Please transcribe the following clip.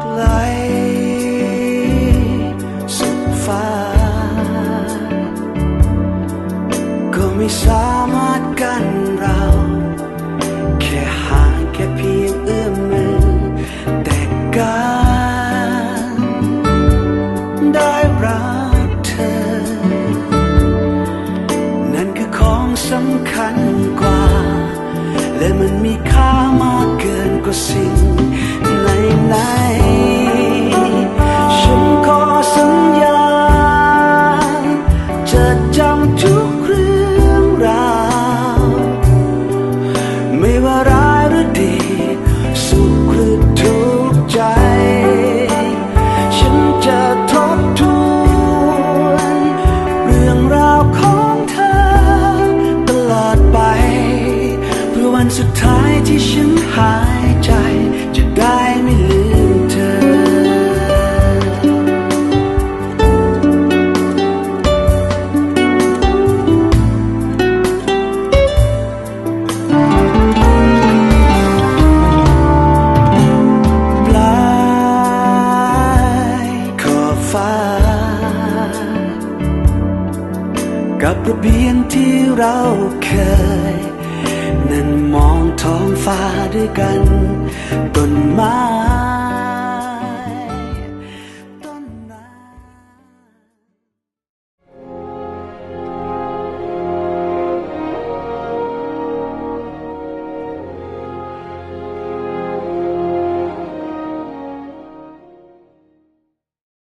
ไกลสุดฟ้า ก็ไม่สามารถกันเรา แค่ห่างแค่เพียงเอื้อมมือ แต่การได้รักเธอ นั่นคือของสำคัญกว่า และมันมีค่ามากเกินกว่าสิ่ง ไหน ฉันขอสัญญา จะจำทุกเรื่องราว ไม่ว่าร้ายหรือดี สุขหรือทุกข์ใจ ฉันจะทบทวนเรื่องราวของเธอ ตลอดไป เพื่อวันสุดท้ายที่ฉันหายใจจะ กับระเบียงที่เราเคย นั่นมองท้องฟ้าด้วยกันต้นไม้